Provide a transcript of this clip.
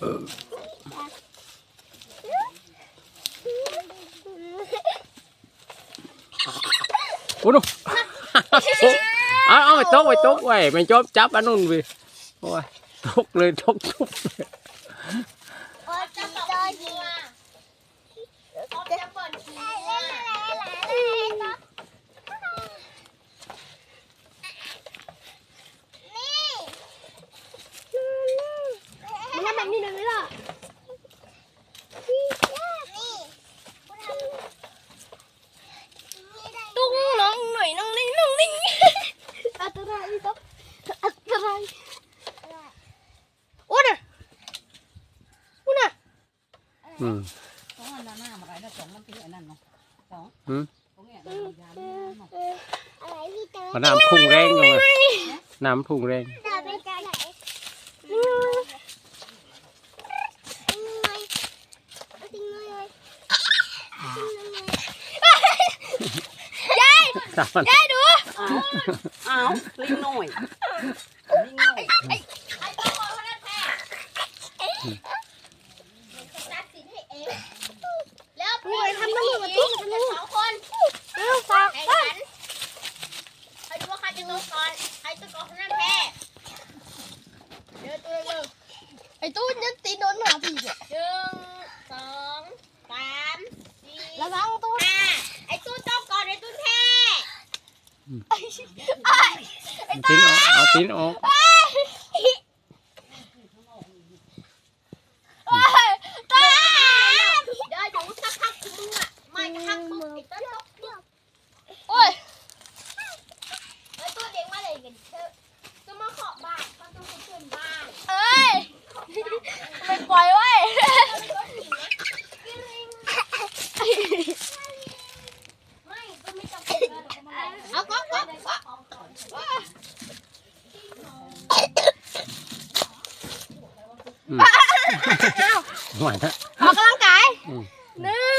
โอ้โหเอาเอาไปตกไปตกไว้ไม่จบจับอันนู้นไปโอ้ยตกเลยตกทุบเลย โอ้ยจะเจอดีจะเปิดทีมันทำแบบนี้เลยไหมล่ะ ตุ้งน้องหน่อยน้องนิ่งน้องนิ่งอันตรายต้องอันตรายโอ้น่ะโอ้น่ะอืมสองอันละหน้ามาไรแล้วสองมันเป็นอันนั้นเนาะสองหืมสองเนี่ยยามเนี่ยเนาะอะไรพี่เต๋อเอาน้ำพุ่งแรงเลยน้ำพุ่งแรง จะไปกันไหนยายสามยายดูอ้าวอ้าวลิงหน่อยลิงหน่อยไอ้ตัวคนนั้นแพ้ตัดสินให้เองแล้วพี่ทำตำรวจมาตุ้มกันสองคนเร็วฟังแข่งขันใครดูว่าใครจะตัวก่อนใครตัวก่อนคนนั้นแพ้เดินตัวเร็วไอ้ตู้ยันตีโดนหมาผีอะหนึ่งสองสามสี่ ระวังตู้ ห้าไอ้ตู้ต้องก่อนไอ้ตู้แพ้ ตีนออกเอาตีนออกตาเดี๋ยวอยู่สักพักมึงอะไม่สักพักมึงไอ้ตู้ต้องเดี๋ยวโอ้ยไอ้ตู้เด็กมาเลยกันเถอะจะมาขอบ้านเขาต้องไปขึ้นบ้านเอ้ยไม่ปล่อยไว้ ไม่ก็ไม่จำเป็นเอาก็ก็ก็ อืมหวานนะออกกำลังกายอืมหนึ่